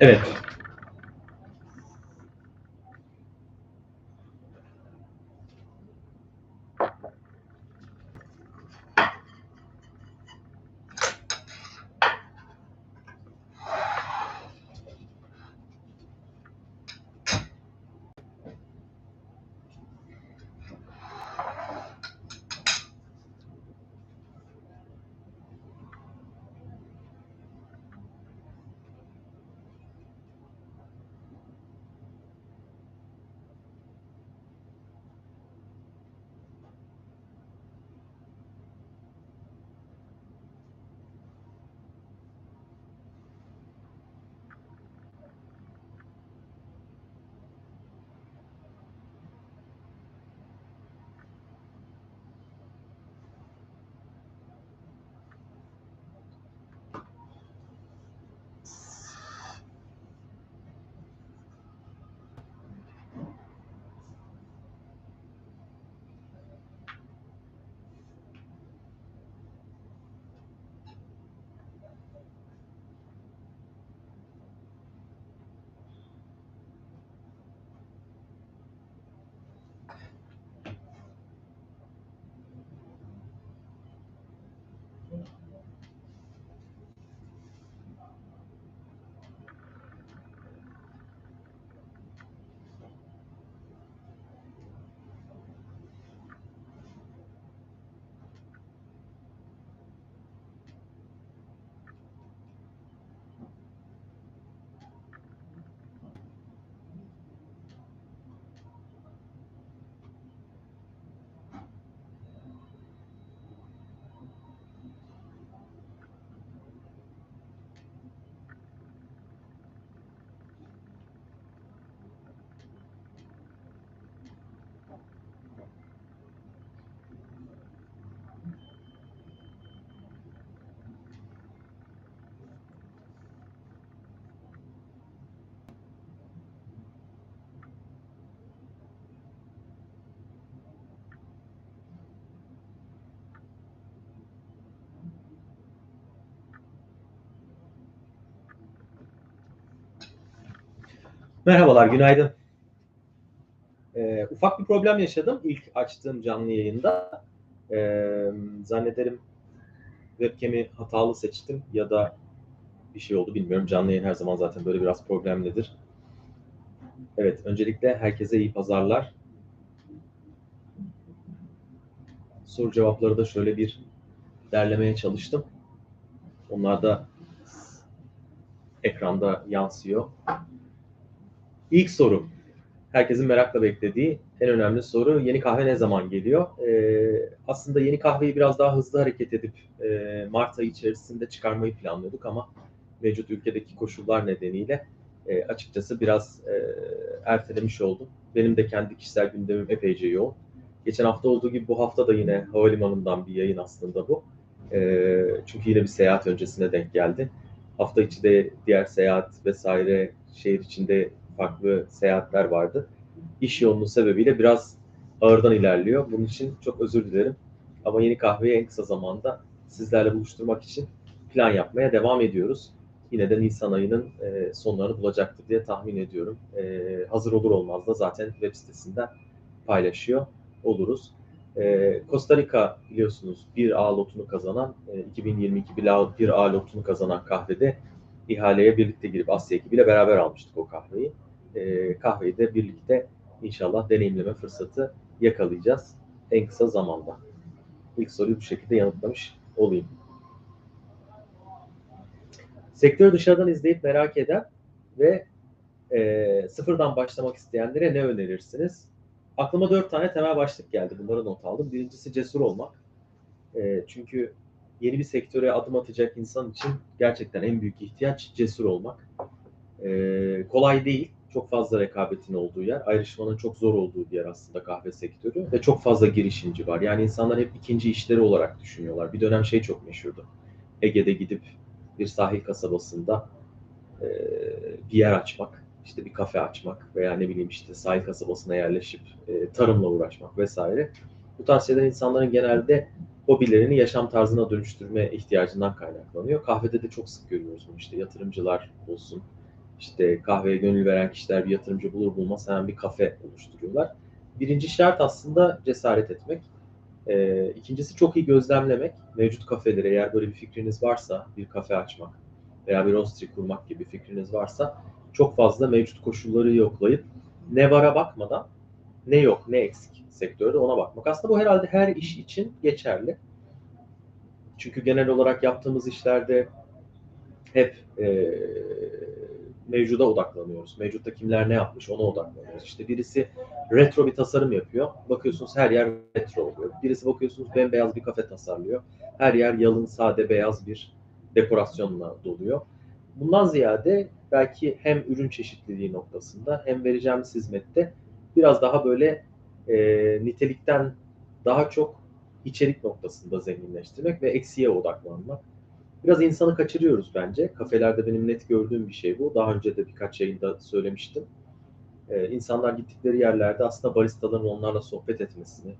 Evet. Merhabalar, günaydın. Ee, ufak bir problem yaşadım ilk açtığım canlı yayında. Ee, zannederim webcam'i hatalı seçtim ya da bir şey oldu bilmiyorum. Canlı yayın her zaman zaten böyle biraz problemlidir. Evet, öncelikle herkese iyi pazarlar. Soru cevapları da şöyle bir derlemeye çalıştım. Onlar da ekranda yansıyor. İlk soru. Herkesin merakla beklediği en önemli soru yeni kahve ne zaman geliyor? Ee, aslında yeni kahveyi biraz daha hızlı hareket edip e, Mart ayı içerisinde çıkarmayı planlıyorduk ama mevcut ülkedeki koşullar nedeniyle e, açıkçası biraz e, ertelemiş oldum. Benim de kendi kişisel gündemim epeyce yoğun. Geçen hafta olduğu gibi bu hafta da yine havalimanından bir yayın aslında bu. E, çünkü yine bir seyahat öncesine denk geldi. Hafta içi de diğer seyahat vesaire şehir içinde farklı seyahatler vardı. İş yoğunluğu sebebiyle biraz ağırdan ilerliyor. Bunun için çok özür dilerim. Ama yeni kahveyi en kısa zamanda sizlerle buluşturmak için plan yapmaya devam ediyoruz. Yine de Nisan ayının e, sonlarını bulacaktır diye tahmin ediyorum. E, hazır olur olmaz da zaten web sitesinden paylaşıyor oluruz. E, Costa Rica biliyorsunuz bir A lotunu kazanan, 2022 bir A lotunu kazanan kahvede ihaleye birlikte girip Asya ekibiyle beraber almıştık o kahveyi e, kahveyi de birlikte inşallah deneyimleme fırsatı yakalayacağız en kısa zamanda. İlk soruyu bu şekilde yanıtlamış olayım. Sektörü dışarıdan izleyip merak eden ve e, sıfırdan başlamak isteyenlere ne önerirsiniz? Aklıma dört tane temel başlık geldi. Bunları not aldım. Birincisi cesur olmak. E, çünkü yeni bir sektöre adım atacak insan için gerçekten en büyük ihtiyaç cesur olmak. E, kolay değil çok fazla rekabetin olduğu yer, ayrışmanın çok zor olduğu bir yer aslında kahve sektörü ve çok fazla girişimci var. Yani insanlar hep ikinci işleri olarak düşünüyorlar. Bir dönem şey çok meşhurdu. Ege'de gidip bir sahil kasabasında e, bir yer açmak, işte bir kafe açmak veya ne bileyim işte sahil kasabasına yerleşip e, tarımla uğraşmak vesaire. Bu tarz şeyler insanların genelde hobilerini yaşam tarzına dönüştürme ihtiyacından kaynaklanıyor. Kahvede de çok sık görüyoruz bunu işte yatırımcılar olsun, işte kahveye gönül veren kişiler bir yatırımcı bulur bulmaz hemen bir kafe oluşturuyorlar. Birinci şart aslında cesaret etmek. E, ikincisi çok iyi gözlemlemek. Mevcut kafeleri eğer böyle bir fikriniz varsa bir kafe açmak veya bir roastery kurmak gibi fikriniz varsa çok fazla mevcut koşulları yoklayıp ne vara bakmadan ne yok ne eksik sektörde ona bakmak. Aslında bu herhalde her iş için geçerli. Çünkü genel olarak yaptığımız işlerde hep e, mevcuda odaklanıyoruz. Mevcutta kimler ne yapmış ona odaklanıyoruz. İşte birisi retro bir tasarım yapıyor. Bakıyorsunuz her yer retro oluyor. Birisi bakıyorsunuz bembeyaz bir kafe tasarlıyor. Her yer yalın, sade, beyaz bir dekorasyonla doluyor. Bundan ziyade belki hem ürün çeşitliliği noktasında hem vereceğimiz hizmette biraz daha böyle e, nitelikten daha çok içerik noktasında zenginleştirmek ve eksiye odaklanmak. Biraz insanı kaçırıyoruz bence. Kafelerde benim net gördüğüm bir şey bu. Daha önce de birkaç yayında söylemiştim. Ee, insanlar gittikleri yerlerde aslında baristaların onlarla sohbet etmesini,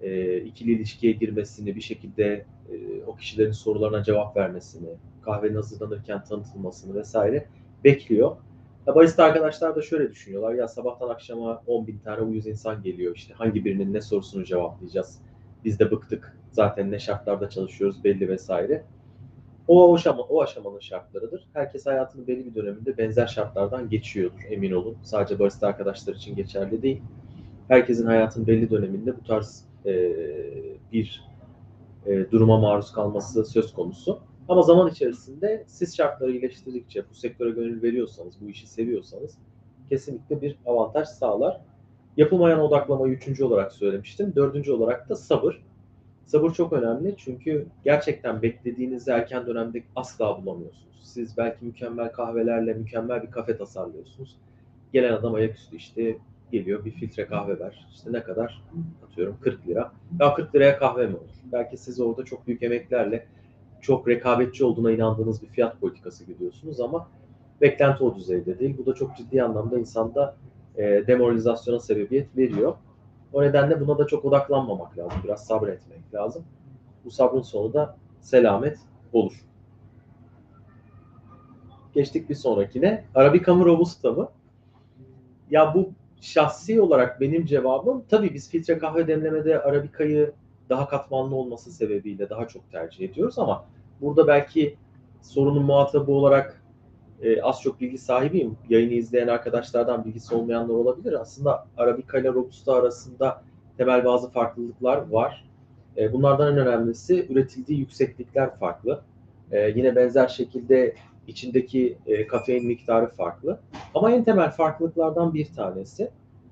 e, ikili ilişkiye girmesini, bir şekilde e, o kişilerin sorularına cevap vermesini, kahvenin hazırlanırken tanıtılmasını vesaire bekliyor. Ya barista arkadaşlar da şöyle düşünüyorlar. Ya sabahtan akşama 10 bin tane uyuz insan geliyor. İşte hangi birinin ne sorusunu cevaplayacağız. Biz de bıktık. Zaten ne şartlarda çalışıyoruz belli vesaire. O, aşama, o aşamanın şartlarıdır. Herkes hayatının belli bir döneminde benzer şartlardan geçiyordur emin olun. Sadece barista arkadaşlar için geçerli değil. Herkesin hayatın belli döneminde bu tarz e, bir e, duruma maruz kalması söz konusu. Ama zaman içerisinde siz şartları iyileştirdikçe, bu sektöre gönül veriyorsanız, bu işi seviyorsanız kesinlikle bir avantaj sağlar. Yapılmayan odaklamayı üçüncü olarak söylemiştim. Dördüncü olarak da sabır. Sabır çok önemli çünkü gerçekten beklediğinizi erken dönemde asla bulamıyorsunuz. Siz belki mükemmel kahvelerle mükemmel bir kafe tasarlıyorsunuz. Gelen adam ayaküstü işte geliyor bir filtre kahve ver. İşte ne kadar? Atıyorum 40 lira. Ya 40 liraya kahve mi olur? Belki siz orada çok büyük emeklerle çok rekabetçi olduğuna inandığınız bir fiyat politikası gidiyorsunuz ama beklenti o düzeyde değil. Bu da çok ciddi anlamda insanda e, demoralizasyona sebebiyet veriyor. O nedenle buna da çok odaklanmamak lazım. Biraz sabretmek lazım. Bu sabrın sonu da selamet olur. Geçtik bir sonrakine. Arabica mı Robusta mı? Ya bu şahsi olarak benim cevabım tabii biz filtre kahve demlemede Arabica'yı daha katmanlı olması sebebiyle daha çok tercih ediyoruz ama burada belki sorunun muhatabı olarak e, az çok bilgi sahibiyim. Yayını izleyen arkadaşlardan bilgisi olmayanlar olabilir. Aslında Arabica ile Robusta arasında temel bazı farklılıklar var. E, bunlardan en önemlisi üretildiği yükseklikler farklı. E, yine benzer şekilde içindeki e, kafein miktarı farklı. Ama en temel farklılıklardan bir tanesi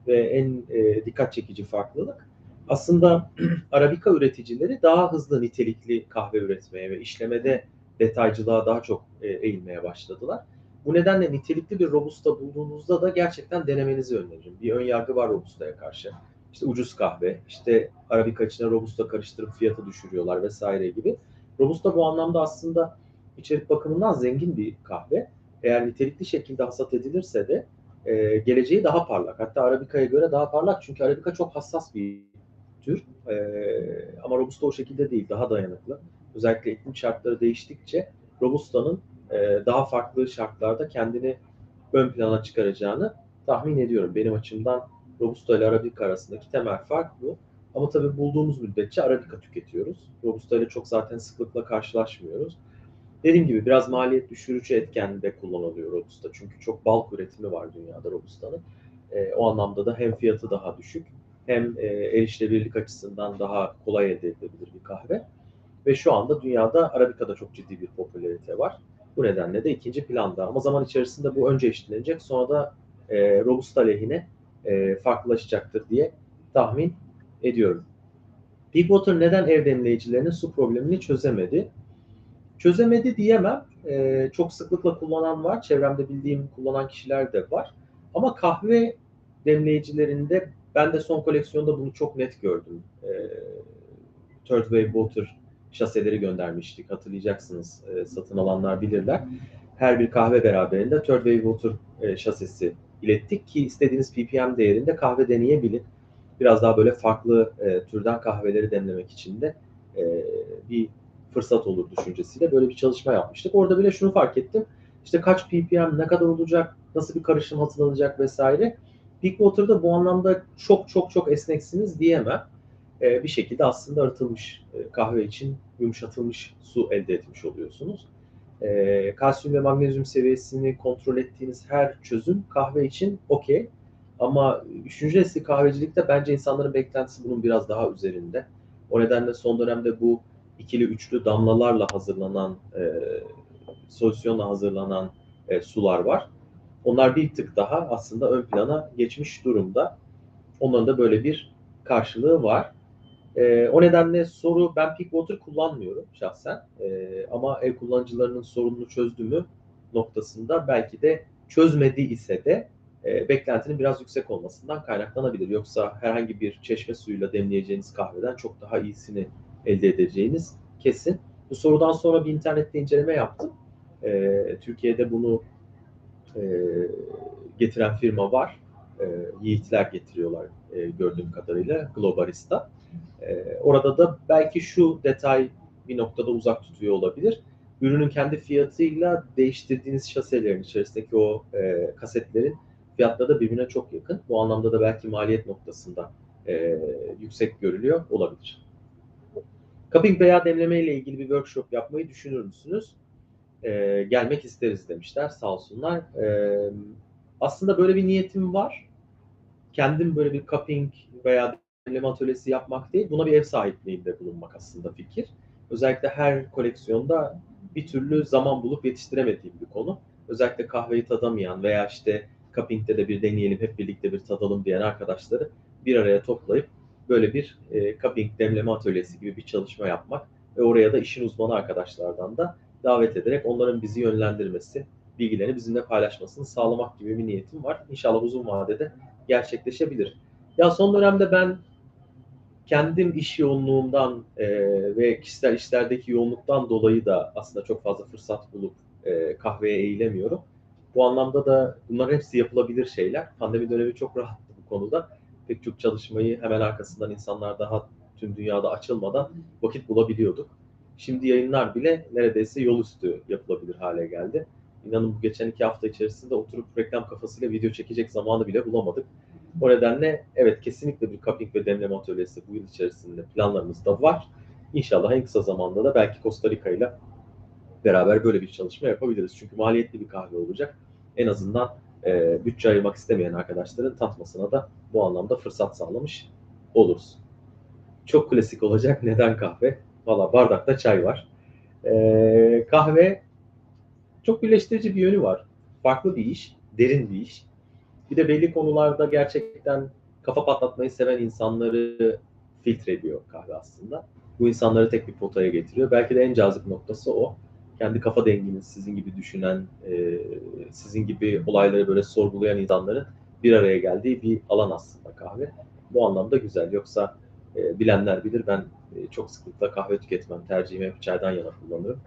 ve en e, dikkat çekici farklılık aslında Arabica üreticileri daha hızlı nitelikli kahve üretmeye ve işlemede detaycılığa daha çok e, eğilmeye başladılar. Bu nedenle nitelikli bir Robusta bulduğunuzda da gerçekten denemenizi öneririm. Bir ön yargı var Robusta'ya karşı. İşte ucuz kahve, işte Arabica içine Robusta karıştırıp fiyatı düşürüyorlar vesaire gibi. Robusta bu anlamda aslında içerik bakımından zengin bir kahve. Eğer nitelikli şekilde hasat edilirse de e, geleceği daha parlak. Hatta Arabica'ya göre daha parlak çünkü Arabica çok hassas bir tür. E, ama Robusta o şekilde değil, daha dayanıklı. Özellikle iklim şartları değiştikçe Robusta'nın daha farklı şartlarda kendini ön plana çıkaracağını tahmin ediyorum. Benim açımdan Robusta ile Arabica arasındaki temel fark bu. Ama tabii bulduğumuz müddetçe Arabica tüketiyoruz. Robusta ile çok zaten sıklıkla karşılaşmıyoruz. Dediğim gibi biraz maliyet düşürücü etken de kullanılıyor Robusta. Çünkü çok balk üretimi var dünyada Robusta'nın. E, o anlamda da hem fiyatı daha düşük hem e, erişilebilirlik açısından daha kolay elde edilebilir bir kahve. Ve şu anda dünyada Arabica'da çok ciddi bir popülarite var. Bu nedenle de ikinci planda. Ama zaman içerisinde bu önce eşitlenecek sonra da e, Robusta lehine e, farklılaşacaktır diye tahmin ediyorum. Big Water neden ev demleyicilerinin su problemini çözemedi? Çözemedi diyemem. E, çok sıklıkla kullanan var. Çevremde bildiğim kullanan kişiler de var. Ama kahve demleyicilerinde ben de son koleksiyonda bunu çok net gördüm. E, Third Wave Water şaseleri göndermiştik. Hatırlayacaksınız. E, satın alanlar bilirler. Her bir kahve beraberinde Third Wave Water e, şasesi ilettik ki istediğiniz ppm değerinde kahve deneyebilin. Biraz daha böyle farklı e, türden kahveleri demlemek için de e, bir fırsat olur düşüncesiyle böyle bir çalışma yapmıştık. Orada bile şunu fark ettim. İşte kaç ppm, ne kadar olacak, nasıl bir karışım hazırlanacak vesaire. Peakwater'da bu anlamda çok çok çok esneksiniz diyemem. E, bir şekilde aslında arıtılmış e, kahve için yumuşatılmış su elde etmiş oluyorsunuz. E, kalsiyum ve magnezyum seviyesini kontrol ettiğiniz her çözüm kahve için okey. Ama üçüncü nesil kahvecilikte bence insanların beklentisi bunun biraz daha üzerinde. O nedenle son dönemde bu ikili üçlü damlalarla hazırlanan, e, solüsyonla hazırlanan e, sular var. Onlar bir tık daha aslında ön plana geçmiş durumda. Onların da böyle bir karşılığı var. E, o nedenle soru ben Peakwater kullanmıyorum şahsen. E, ama ev kullanıcılarının sorununu çözdü mü noktasında belki de çözmedi ise de e, beklentinin biraz yüksek olmasından kaynaklanabilir. Yoksa herhangi bir çeşme suyuyla demleyeceğiniz kahveden çok daha iyisini elde edeceğiniz kesin. Bu sorudan sonra bir internette inceleme yaptım. E, Türkiye'de bunu e, getiren firma var. E, Yiğitler getiriyorlar e, gördüğüm kadarıyla Globalista. E, orada da belki şu detay bir noktada uzak tutuyor olabilir. Ürünün kendi fiyatıyla değiştirdiğiniz şaselerin içerisindeki o e, kasetlerin fiyatları da birbirine çok yakın. Bu anlamda da belki maliyet noktasında e, yüksek görülüyor olabilir. Cupping veya demleme ile ilgili bir workshop yapmayı düşünür müsünüz? E, gelmek isteriz demişler sağ olsunlar. E, aslında böyle bir niyetim var. Kendim böyle bir cupping veya demleme atölyesi yapmak değil, buna bir ev sahipliğinde bulunmak aslında fikir. Özellikle her koleksiyonda bir türlü zaman bulup yetiştiremediğim bir konu. Özellikle kahveyi tadamayan veya işte cupping'de de bir deneyelim, hep birlikte bir tadalım diyen arkadaşları bir araya toplayıp böyle bir e, cupping demleme atölyesi gibi bir çalışma yapmak ve oraya da işin uzmanı arkadaşlardan da davet ederek onların bizi yönlendirmesi, bilgilerini bizimle paylaşmasını sağlamak gibi bir niyetim var. İnşallah uzun vadede gerçekleşebilir. Ya son dönemde ben kendim iş yoğunluğumdan e, ve kişisel işlerdeki yoğunluktan dolayı da aslında çok fazla fırsat bulup e, kahveye eğilemiyorum. Bu anlamda da bunların hepsi yapılabilir şeyler. Pandemi dönemi çok rahattı bu konuda. Pek çok çalışmayı hemen arkasından insanlar daha tüm dünyada açılmadan vakit bulabiliyorduk. Şimdi yayınlar bile neredeyse yol üstü yapılabilir hale geldi. İnanın bu geçen iki hafta içerisinde oturup reklam kafasıyla video çekecek zamanı bile bulamadık. O nedenle evet kesinlikle bir cupping ve demleme atölyesi bu yıl içerisinde planlarımızda var. İnşallah en kısa zamanda da belki Costa Rica ile beraber böyle bir çalışma yapabiliriz. Çünkü maliyetli bir kahve olacak. En azından e, bütçe ayırmak istemeyen arkadaşların tatmasına da bu anlamda fırsat sağlamış oluruz. Çok klasik olacak. Neden kahve? Valla bardakta çay var. E, kahve çok birleştirici bir yönü var. Farklı bir iş, derin bir iş. Bir de belli konularda gerçekten kafa patlatmayı seven insanları filtre ediyor kahve aslında. Bu insanları tek bir potaya getiriyor. Belki de en cazip noktası o. Kendi kafa denginiz, sizin gibi düşünen, e, sizin gibi olayları böyle sorgulayan insanların bir araya geldiği bir alan aslında kahve. Bu anlamda güzel. Yoksa e, bilenler bilir ben e, çok sıklıkla kahve tüketmem. Tercihimi hep çaydan yana kullanıyorum.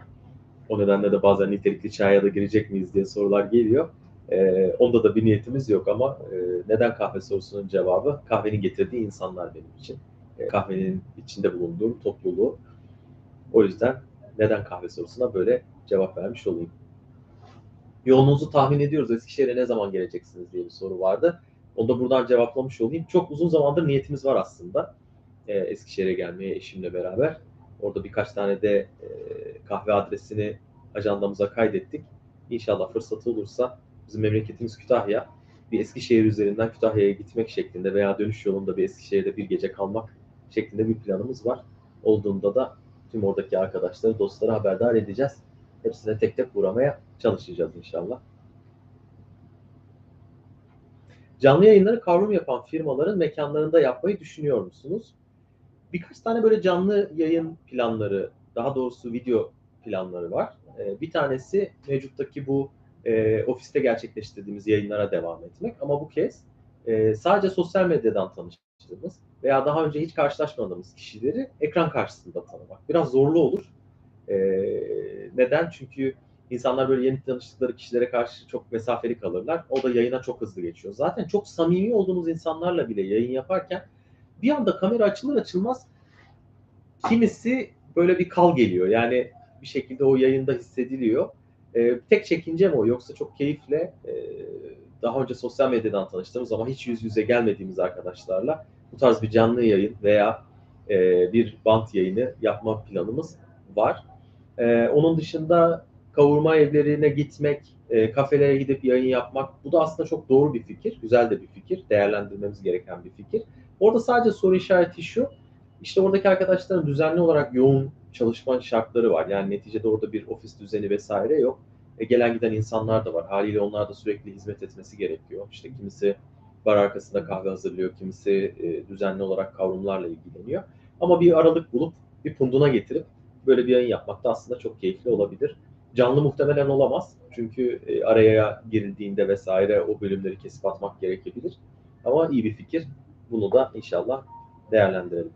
O nedenle de bazen nitelikli çaya da girecek miyiz diye sorular geliyor. E, onda da bir niyetimiz yok ama e, neden kahve sorusunun cevabı kahvenin getirdiği insanlar benim için. E, kahvenin içinde bulunduğum topluluğu. O yüzden neden kahve sorusuna böyle cevap vermiş olayım. Yolunuzu tahmin ediyoruz. Eskişehir'e ne zaman geleceksiniz diye bir soru vardı. Onu da buradan cevaplamış olayım. Çok uzun zamandır niyetimiz var aslında. E, Eskişehir'e gelmeye eşimle beraber. Orada birkaç tane de e, kahve adresini ajandamıza kaydettik. İnşallah fırsatı olursa bizim memleketimiz Kütahya. Bir Eskişehir üzerinden Kütahya'ya gitmek şeklinde veya dönüş yolunda bir Eskişehir'de bir gece kalmak şeklinde bir planımız var. Olduğunda da tüm oradaki arkadaşları, dostları haberdar edeceğiz. Hepsine tek tek uğramaya çalışacağız inşallah. Canlı yayınları kavram yapan firmaların mekanlarında yapmayı düşünüyor musunuz? Birkaç tane böyle canlı yayın planları, daha doğrusu video planları var. Bir tanesi mevcuttaki bu e, ofiste gerçekleştirdiğimiz yayınlara devam etmek. Ama bu kez e, sadece sosyal medyadan tanıştığımız veya daha önce hiç karşılaşmadığımız kişileri ekran karşısında tanımak. Biraz zorlu olur. E, neden? Çünkü insanlar böyle yeni tanıştıkları kişilere karşı çok mesafeli kalırlar. O da yayına çok hızlı geçiyor. Zaten çok samimi olduğunuz insanlarla bile yayın yaparken bir anda kamera açılır açılmaz kimisi böyle bir kal geliyor. Yani bir şekilde o yayında hissediliyor. E, tek çekincem o. Yoksa çok keyifle e, daha önce sosyal medyadan tanıştığımız ama hiç yüz yüze gelmediğimiz arkadaşlarla bu tarz bir canlı yayın veya e, bir bant yayını yapma planımız var. E, onun dışında kavurma evlerine gitmek, e, kafelere gidip yayın yapmak bu da aslında çok doğru bir fikir. Güzel de bir fikir. Değerlendirmemiz gereken bir fikir. Orada sadece soru işareti şu. İşte oradaki arkadaşların düzenli olarak yoğun çalışma şartları var. Yani neticede orada bir ofis düzeni vesaire yok. E, gelen giden insanlar da var. Haliyle onlar da sürekli hizmet etmesi gerekiyor. İşte kimisi bar arkasında kahve hazırlıyor, kimisi e, düzenli olarak kavrumlarla ilgileniyor. Ama bir aralık bulup bir punduna getirip böyle bir yayın yapmak da aslında çok keyifli olabilir. Canlı muhtemelen olamaz. Çünkü e, araya girildiğinde vesaire o bölümleri kesip atmak gerekebilir. Ama iyi bir fikir. Bunu da inşallah değerlendirelim.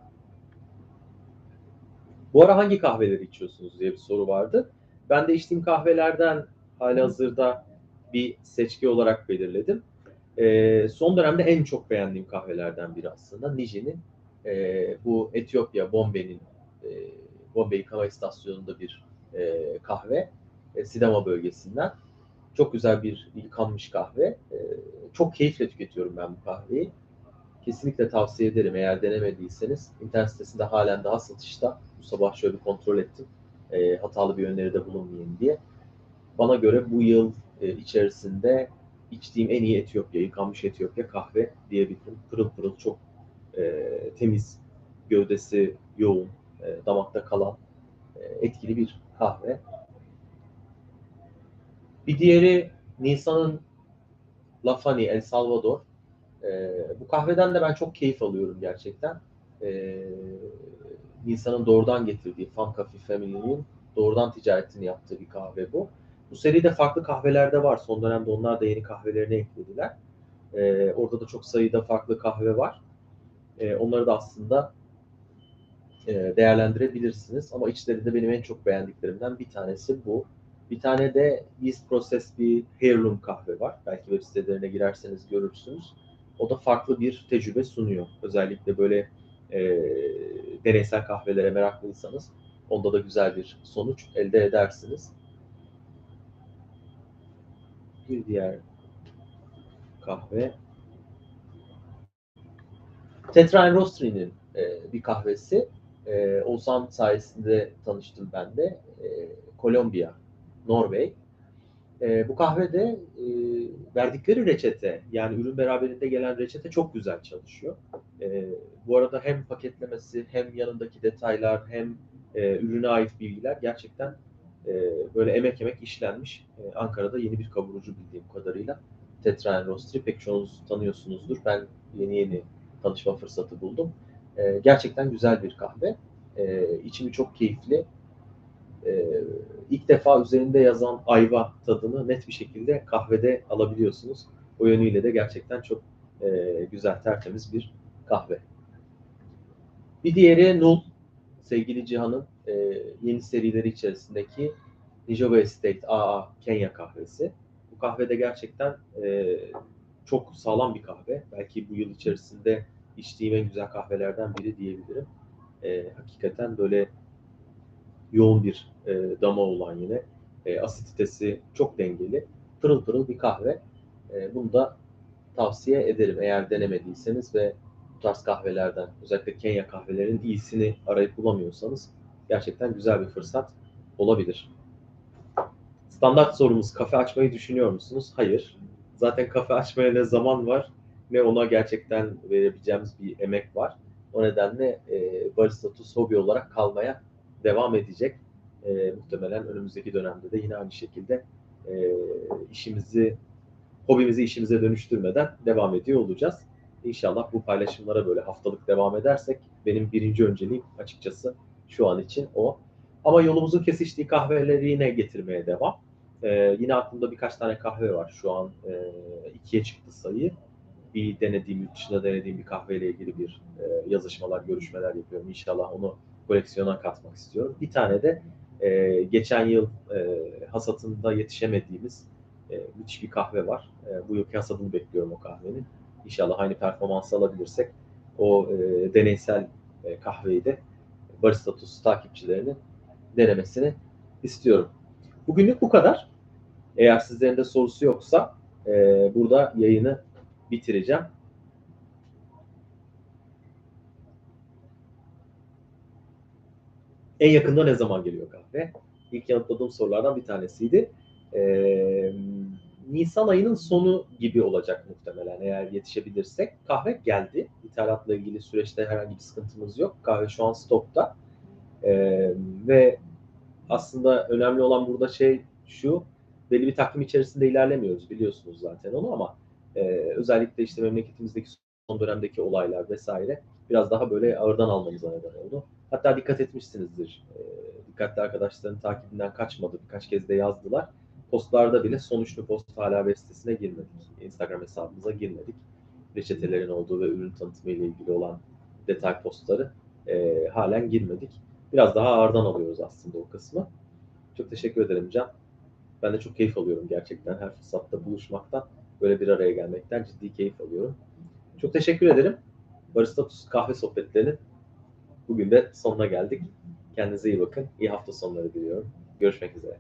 Bu ara hangi kahveleri içiyorsunuz diye bir soru vardı. Ben de içtiğim kahvelerden hali hazırda bir seçki olarak belirledim. E, son dönemde en çok beğendiğim kahvelerden biri aslında Niji'nin e, bu Etiyopya Bombay'nin e, Bombay Kava İstasyonu'nda bir e, kahve e, Sidama bölgesinden. Çok güzel bir yıkanmış kahve. E, çok keyifle tüketiyorum ben bu kahveyi. Kesinlikle tavsiye ederim eğer denemediyseniz. internet sitesinde halen daha satışta. Bu sabah şöyle bir kontrol ettim. E, hatalı bir öneride bulunmayayım diye. Bana göre bu yıl e, içerisinde içtiğim en iyi Etiyopya, yıkanmış Etiyopya kahve diyebilirim. Pırıl pırıl çok e, temiz, gövdesi yoğun, e, damakta kalan e, etkili bir kahve. Bir diğeri Nisan'ın Lafani El Salvador. E, bu kahveden de ben çok keyif alıyorum gerçekten. E, Nisan'ın doğrudan getirdiği Fan Coffee Family'nin doğrudan ticaretini yaptığı bir kahve bu. Bu seride farklı kahvelerde var. Son dönemde onlar da yeni kahvelerine eklediler. E, orada da çok sayıda farklı kahve var. E, onları da aslında e, değerlendirebilirsiniz. Ama içlerinde benim en çok beğendiklerimden bir tanesi bu. Bir tane de yeast process bir heirloom kahve var. Belki web sitelerine girerseniz görürsünüz. O da farklı bir tecrübe sunuyor. Özellikle böyle e, deneysel kahvelere meraklıysanız onda da güzel bir sonuç elde edersiniz. Bir diğer kahve Tetra Roastery'nin e, bir kahvesi. E, Oğuzhan sayesinde tanıştım ben de. E, Kolombiya Norveç. E, bu kahvede e, verdikleri reçete yani ürün beraberinde gelen reçete çok güzel çalışıyor. E, bu arada hem paketlemesi hem yanındaki detaylar hem e, ürüne ait bilgiler gerçekten e, böyle emek emek işlenmiş. E, Ankara'da yeni bir kavurucu bildiğim kadarıyla. Tetra Roastery pek çoğunuz tanıyorsunuzdur. Ben yeni yeni tanışma fırsatı buldum. E, gerçekten güzel bir kahve. E, içimi çok keyifli e, ilk defa üzerinde yazan ayva tadını net bir şekilde kahvede alabiliyorsunuz. O yönüyle de gerçekten çok e, güzel, tertemiz bir kahve. Bir diğeri Nul, sevgili Cihan'ın e, yeni serileri içerisindeki Nijoba Estate AA Kenya kahvesi. Bu kahve de gerçekten e, çok sağlam bir kahve. Belki bu yıl içerisinde içtiğim en güzel kahvelerden biri diyebilirim. E, hakikaten böyle yoğun bir e, dama olan yine. E, asiditesi çok dengeli. Pırıl pırıl bir kahve. E, bunu da tavsiye ederim eğer denemediyseniz ve bu tarz kahvelerden özellikle Kenya kahvelerinin iyisini arayıp bulamıyorsanız gerçekten güzel bir fırsat olabilir. Standart sorumuz kafe açmayı düşünüyor musunuz? Hayır. Zaten kafe açmaya ne zaman var ne ona gerçekten verebileceğimiz bir emek var. O nedenle e, barista hobi olarak kalmaya devam edecek. E, muhtemelen önümüzdeki dönemde de yine aynı şekilde e, işimizi, hobimizi işimize dönüştürmeden devam ediyor olacağız. İnşallah bu paylaşımlara böyle haftalık devam edersek benim birinci önceliğim açıkçası şu an için o. Ama yolumuzun kesiştiği kahveleri yine getirmeye devam. Ee, yine aklımda birkaç tane kahve var. Şu an e, ikiye çıktı sayı. Bir denediğim, dışında denediğim bir kahveyle ilgili bir e, yazışmalar, görüşmeler yapıyorum. İnşallah onu koleksiyona katmak istiyorum. Bir tane de e, geçen yıl e, hasatında yetişemediğimiz e, müthiş bir kahve var. E, bu yılki hasadını bekliyorum o kahvenin. İnşallah aynı performansı alabilirsek o e, deneysel e, kahveyi de Barista Tuz takipçilerinin denemesini istiyorum. Bugünlük bu kadar. Eğer sizlerin de sorusu yoksa e, burada yayını bitireceğim. En yakında ne zaman geliyor kahve? İlk yanıtladığım sorulardan bir tanesiydi. Ee, Nisan ayının sonu gibi olacak muhtemelen eğer yetişebilirsek. Kahve geldi. İthalatla ilgili süreçte herhangi bir sıkıntımız yok. Kahve şu an stokta. Ee, ve aslında önemli olan burada şey şu, belli bir takvim içerisinde ilerlemiyoruz biliyorsunuz zaten onu ama e, özellikle işte memleketimizdeki son dönemdeki olaylar vesaire biraz daha böyle ağırdan almamıza neden oldu. Hatta dikkat etmişsinizdir. E, dikkatli arkadaşların takibinden kaçmadı. Birkaç kez de yazdılar. Postlarda bile sonuçlu post hala web sitesine girmedik. Instagram hesabımıza girmedik. Reçetelerin olduğu ve ürün tanıtımı ile ilgili olan detay postları e, halen girmedik. Biraz daha ağırdan alıyoruz aslında o kısmı. Çok teşekkür ederim Can. Ben de çok keyif alıyorum gerçekten her fırsatta buluşmaktan. Böyle bir araya gelmekten ciddi keyif alıyorum. Çok teşekkür ederim. Baristatus kahve sohbetlerinin bugün de sonuna geldik. Kendinize iyi bakın. İyi hafta sonları diliyorum. Görüşmek üzere.